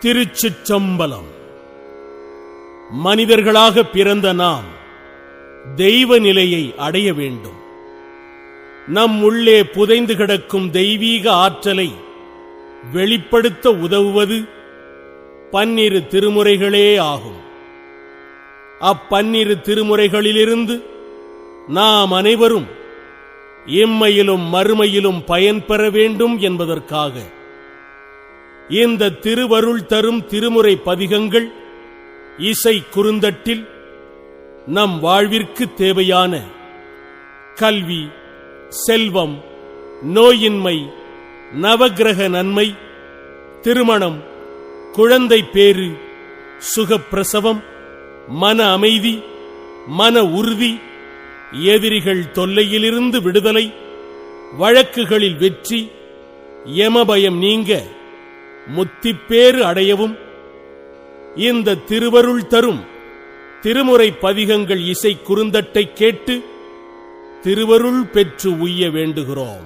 திருச்சிற்றம்பலம். மனிதர்களாக பிறந்த நாம் தெய்வ நிலையை அடைய வேண்டும். நம் உள்ளே புதைந்து கிடக்கும் தெய்வீக ஆற்றலை வெளிப்படுத்த உதவுவது பன்னிரு திருமுறைகளே ஆகும். அப்பன்னிரு திருமுறைகளிலிருந்து நாம் அனைவரும் இம்மையிலும் மறுமையிலும் பயன்பெற வேண்டும் என்பதற்காக இந்த திருவருள் தரும் திருமுறை பதிகங்கள் இசை குறுந்தட்டில் நம் வாழ்விற்கு தேவையான கல்வி செல்வம் நோயின்மை நவக்கிரக நன்மை திருமணம் குழந்தை பேறு சுகப்பிரசவம் மன அமைதி மன உறுதி எதிரிகள் தொல்லையிலிருந்து விடுதலை வழக்குகளில் வெற்றி யமபயம் நீங்க முத்திப்பேறு அடையவும் இந்த திருவருள் தரும் திருமுறை பதிகங்கள் இசை குறுந்தட்டை கேட்டு திருவருள் பெற்று உய்ய வேண்டுகிறோம்.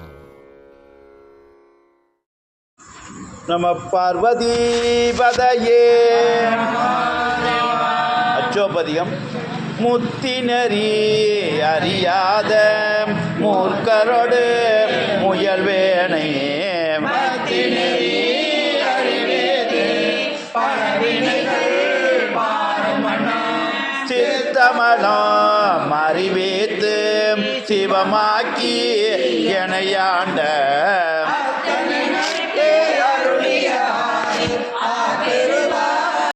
நம பார்வதிபதையே அச்சோபதியம் முத்தினரி அறியாத மூர்க்கரோடு முயல்வேனை முத்தினரி சித்தமலம் அறிவேத்து சிவமாக்கி எனையாண்ட